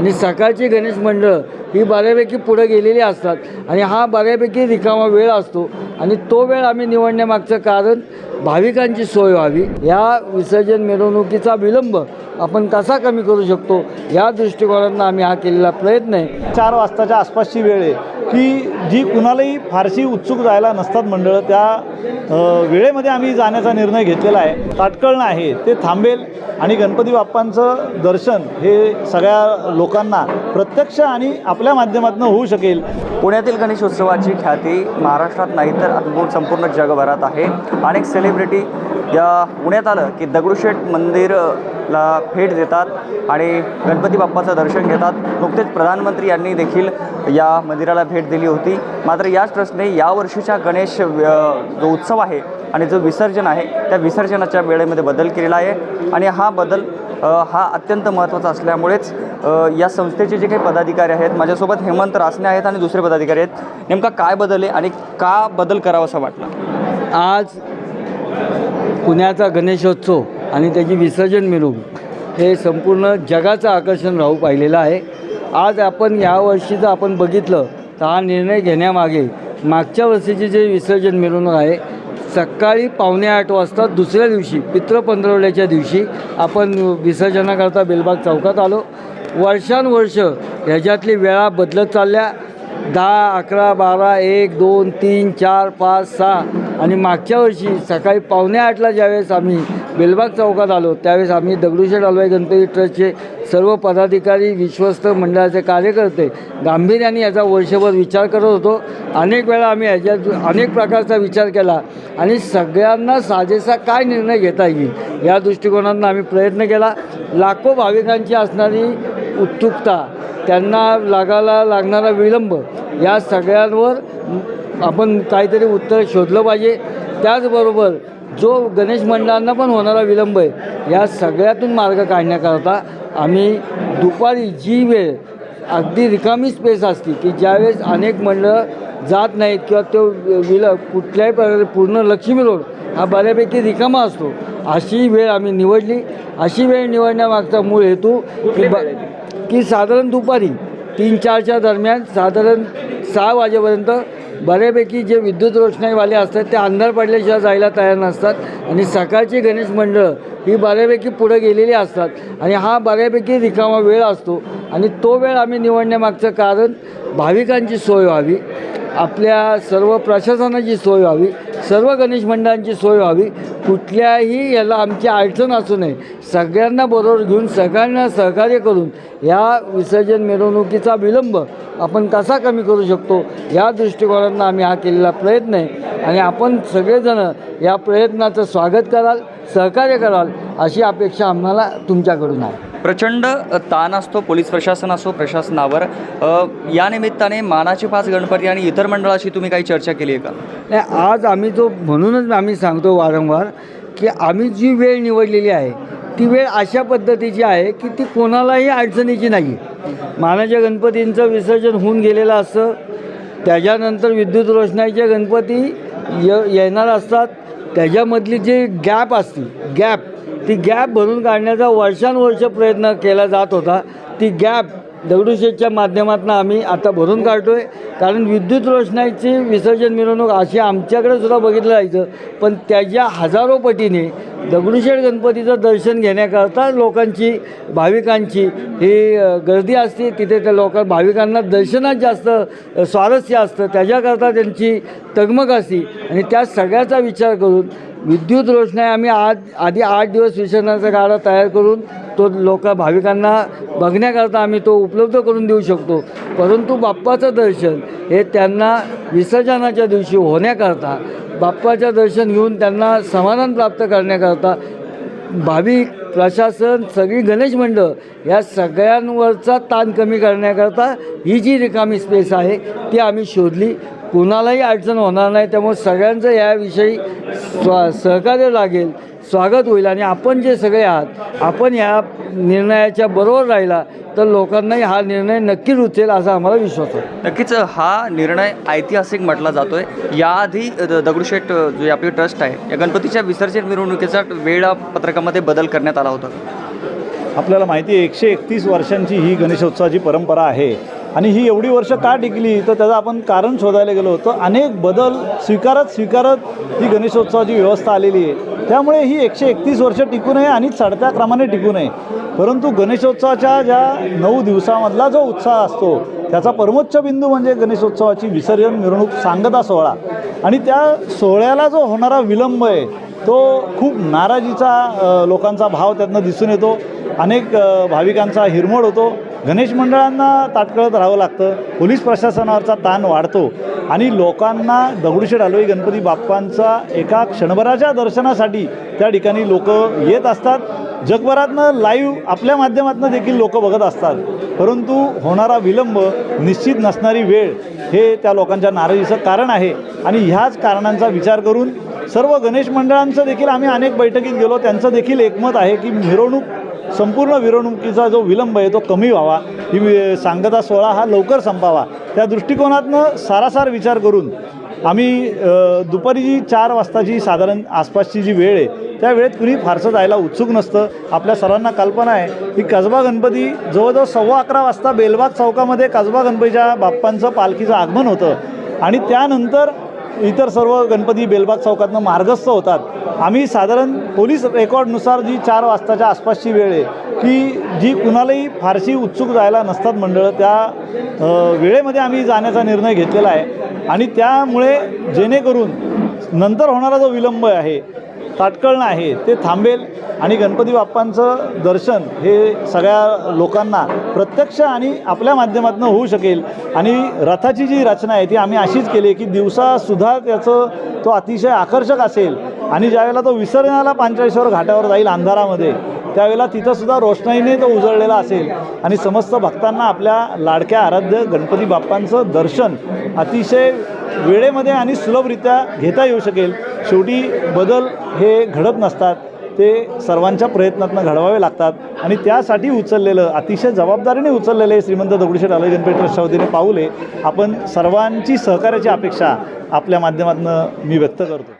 आणि सकाळची गणेश मंडळ ही बऱ्यापैकी पुढं गेलेली असतात. आणि हा बऱ्यापैकी रिकामा वेळ असतो. आणि तो वेळ आम्ही निवडण्यामागचं कारण भाविकांची सोय व्हावी. या विसर्जन मिरवणुकीचा विलंब आपण कसा कमी करू शकतो या दृष्टिकोनातून आम्ही हा केलेला प्रयत्न आहे. चार वाजताच्या आसपासची वेळ आहे. की जी कुणालाही फारशी उत्सुक जायला नसतात मंडळं त्या वेळेमध्ये आम्ही जाण्याचा निर्णय घेतलेला आहे. ताटकळणं आहे ते थांबेल आणि गणपती बाप्पांचं दर्शन हे सगळ्या लोकांना प्रत्यक्ष आणि आपल्या माध्यमातून होऊ शकेल. पुण्यातील गणेशोत्सवाची ख्याती महाराष्ट्रात नाही तर संपूर्ण जगभरात आहे. अनेक सेलिब्रिटी या पुण्यात आलं की दगडूशेठ मंदिरला भेट देतात आणि गणपती बाप्पाचं दर्शन घेतात. नुकतेच प्रधानमंत्री यांनी देखील या मंदिराला भेट दिली होती. मात्र या ट्रस्टने यावर्षीच्या गणेश जो उत्सव आहे आणि जो विसर्जन आहे त्या विसर्जनाच्या वेळेमध्ये बदल केलेला आहे. आणि हा बदल हा अत्यंत महत्त्वाचा असल्यामुळेच या संस्थेचे जे काही पदाधिकारी आहेत माझ्यासोबत हेमंत रासने आहेत आणि दुसरे पदाधिकारी आहेत. नेमका काय बदल आहे आणि का बदल करावासा वाटला? आज पुण्याचा गणेशोत्सव आणि त्याची विसर्जन मिरवणूक हे संपूर्ण जगाचं आकर्षण राहू पाहिलेलं आहे. आज आपण यावर्षीचं आपण बघितलं तर हा निर्णय घेण्यामागे मागच्या वर्षीची जे विसर्जन मिरवणूक आहे सकाळी पावणे आठ वाजता दुसऱ्या दिवशी पित्र पंधरवड्याच्या दिवशी आपण विसर्जनाकरता बेलबाग चौकात आलो. वर्षानुवर्ष ह्याच्यातली वेळा बदलत चालल्या. दहा अकरा बारा एक दोन तीन चार पाच सहा आणि मागच्या वर्षी सकाळी पावणे आठला ज्यावेळेस आम्ही बेलबाग चौकात आलो त्यावेळेस आम्ही दगडूशेठ हलवाई गणपती ट्रस्टचे सर्व पदाधिकारी विश्वस्त मंडळाचे कार्यकर्ते गांभीर्याने याचा वर्षभर विचार करत होतो. अनेक वेळा आम्ही याच्या अनेक प्रकारचा विचार केला आणि सगळ्यांना साजेसा काय निर्णय घेता येईल या दृष्टिकोनातून आम्ही प्रयत्न केला. लाखो भाविकांची असणारी उत्सुकता त्यांना लागायला लागणारा विलंब या सगळ्यांवर आपण काहीतरी उत्तर शोधलं पाहिजे. त्याचबरोबर जो गणेश मंडळांना पण होणारा विलंब आहे या सगळ्यातून मार्ग काढण्याकरता आम्ही दुपारी जी वेळ अगदी रिकामी स्पेस असते की ज्यावेळेस अनेक मंडळं जात नाहीत किंवा तो विल कुठल्याही प्रकारे पूर्ण लक्ष्मी रोड हा बऱ्यापैकी रिकामा असतो अशी वेळ आम्ही निवडली. अशी वेळ निवडण्यामागचा मूळ हेतू की ब की साधारण दुपारी तीन चारच्या दरम्यान साधारण सहा वाजेपर्यंत बऱ्यापैकी जे विद्युत रोषणाईवाले असतात ते अंधार पडल्याशिवाय जायला तयार नसतात. आणि सकाळची गणेश मंडळ ही बऱ्यापैकी पुढे गेलेली असतात. आणि हा बऱ्यापैकी रिकामा वेळ असतो. आणि तो वेळ आम्ही निवडण्यामागचं कारण भाविकांची सोय व्हावी आपल्या सर्व प्रशासनाची सोय व्हावी सर्व गणेश मंडळांची सोय व्हावी. कुठल्याही याला आमची अडचण असू नये. सगळ्यांना बरोबर घेऊन सगळ्यांना सहकार्य करून या विसर्जन मिरवणुकीचा विलंब आपण कसा कमी करू शकतो या दृष्टिकोनातून आम्ही हा केलेला प्रयत्न आहे. आणि आपण सगळेजणं या प्रयत्नाचं स्वागत कराल. सहकार्य कराल अशी अपेक्षा आम्हाला तुमच्याकडून आहे. प्रचंड ताण असतो पोलीस प्रशासन असो प्रशासनावर. या निमित्ताने मानाचे पाच गणपती आणि इतर मंडळाशी तुम्ही काही चर्चा केली आहे का? नाही आज आम्ही जो म्हणूनच आम्ही सांगतो वारंवार की आम्ही जी वेळ निवडलेली आहे ती वेळ अशा पद्धतीची आहे की ती कोणालाही अडचणीची नाही. मानाच्या गणपतींचं विसर्जन होऊन गेलेलं असतं. त्याच्यानंतर विद्युत रोषणाईचे गणपती य येणार असतात. त्याच्यामधली जी गॅप असते गॅप ती गॅप भरून काढण्याचा वर्षानुवर्ष प्रयत्न केला जात होता. ती गॅप दगडूशेठच्या माध्यमातून आम्ही आता भरून काढतो आहे कारण विद्युत रोषणाईची विसर्जन मिरवणूक अशी आमच्याकडे सुद्धा बघितलं जायचं. पण त्याच्या हजारो पटीने दगडूशेठ गणपतीचं दर्शन घेण्याकरता लोकांची भाविकांची ही गर्दी असते. तिथे त्या लोकां भाविकांना दर्शनात जास्त स्वारस्य असतं. त्याच्याकरता त्यांची तगमग असते. आणि त्या सगळ्याचा विचार करून विद्युत रोषणाई आम्ही आज आधी आठ दिवस विसर्जनाचा गाडा तयार करून तो लोक भाविकांना बघण्याकरता आम्ही तो उपलब्ध करून देऊ शकतो. परंतु बाप्पाचं दर्शन हे त्यांना विसर्जनाच्या दिवशी होण्याकरता बाप्पाचं दर्शन घेऊन त्यांना समाधान प्राप्त करण्याकरता भाविक प्रशासन सगळी गणेश मंडळ या सगळ्यांवरचा ताण कमी करण्याकरता ही जी रिकामी स्पेस आहे ती आम्ही शोधली. कुणालाही अडचण होणार नाही. त्यामुळे सगळ्यांचं याविषयी स्वा सहकार्य लागेल स्वागत होईल. आणि आपण जे सगळे आहात आपण या निर्णयाच्या बरोबर राहिला तर लोकांनाही हा निर्णय नक्की रुचेल असा आम्हाला विश्वास आहे. नक्कीच हा निर्णय ऐतिहासिक म्हटला जातोय. याआधी द- दगडूशेठ जे आपली ट्रस्ट आहे या गणपतीच्या विसर्जन मिरवणुकीचा वेळापत्रकामध्ये बदल करण्यात आला होता. आपल्याला माहिती आहे एकशे एकतीस वर्षांची ही गणेशोत्सवाची परंपरा आहे. आणि ही एवढी वर्ष का टिकली? तर त्याचं आपण कारण शोधायला गेलो तर अनेक बदल स्वीकारत स्वीकारत ही गणेशोत्सवाची व्यवस्था आलेली आहे. त्यामुळे ही एकशे एकतीस वर्ष टिकू नये आणि चढत्या क्रमाने टिकू नये. परंतु गणेशोत्सवाच्या ज्या नऊ दिवसामधला जो उत्साह असतो त्याचा परमोच्च बिंदू म्हणजे गणेशोत्सवाची विसर्जन मिरवणूक सांगता सोहळा. आणि त्या सोहळ्याला जो होणारा विलंब आहे तो खूप नाराजीचा लोकांचा भाव त्यातनं दिसून येतो. अनेक भाविकांचा हिरमोड होतो. गणेश मंडळांना ताटकळत राहावं लागतं. पोलीस प्रशासनावरचा ताण वाढतो. आणि लोकांना दगडूशेठ हलवाई गणपती बाप्पांचा एका क्षणभराच्या दर्शनासाठी त्या ठिकाणी लोक येत असतात. जगभरातनं लाईव्ह आपल्या माध्यमातून देखील लोक बघत असतात. परंतु होणारा विलंब निश्चित नसणारी वेळ हे त्या लोकांच्या नाराजीचं कारण आहे. आणि ह्याच कारणांचा विचार करून सर्व गणेश मंडळांचं देखील आम्ही अनेक बैठकीत गेलो. त्यांचं देखील एकमत आहे की मिरवणूक संपूर्ण मिरवणुकीचा जो विलंब आहे तो कमी व्हावा. ही सांगता सोहळा हा लवकर संपावा. त्या दृष्टिकोनातनं सारासार विचार करून आम्ही दुपारी जी चार वाजताची साधारण आसपासची जी वेळ आहे त्या वेळेत कुणी फारसं जायला उत्सुक नसतं. आपल्या सर्वांना कल्पना आहे की कसबा गणपती जवळजवळ सव्वा अकरा वाजता बेलबाग चौकामध्ये कसबा गणपतीच्या बाप्पांचं पालखीचं आगमन होतं. आणि त्यानंतर इतर सर्व गणपती बेलबाग चौकातनं मार्गस्थ होतात. आम्ही साधारण पोलीस रेकॉर्डनुसार जी चार वाजताच्या आसपासची वेळ आहे की जी कुणालाही फारशी उत्सुक जायला नसतात मंडळं त्या वेळेमध्ये आम्ही जाण्याचा निर्णय घेतलेला आहे. आणि त्यामुळे जेणेकरून नंतर होणारा जो विलंब आहे ताटकळणं आहे ते थांबेल. आणि गणपती बाप्पांचं दर्शन हे सगळ्या लोकांना प्रत्यक्ष आणि आपल्या माध्यमातून होऊ शकेल. आणि रथाची जी रचना आहे ती आम्ही अशीच केली की दिवसासुद्धा त्याचं तो अतिशय आकर्षक असेल. आणि ज्यावेळेला तो विसर्जनाला पांचाळेश्वर घाटावर जाईल अंधारामध्ये त्यावेळेला तिथंसुद्धा रोषणाईने तो उजळलेला असेल. आणि समस्त भक्तांना आपल्या लाडक्या आराध्य गणपती बाप्पांचं दर्शन अतिशय वेळेमध्ये आणि सुलभरित्या घेता येऊ शकेल. शेवटी बदल हे घडत नसतात. ते सर्वांच्या प्रयत्नातून घडवावे लागतात. आणि त्यासाठी उचललेलं अतिशय जबाबदारीने उचललेलं आहे श्रीमंत दगडूशेठ आलोय गणपती ट्रस्टच्या वतीने पाऊले आपण सर्वांची सहकार्याची अपेक्षा आपल्या माध्यमातून मी व्यक्त करतो.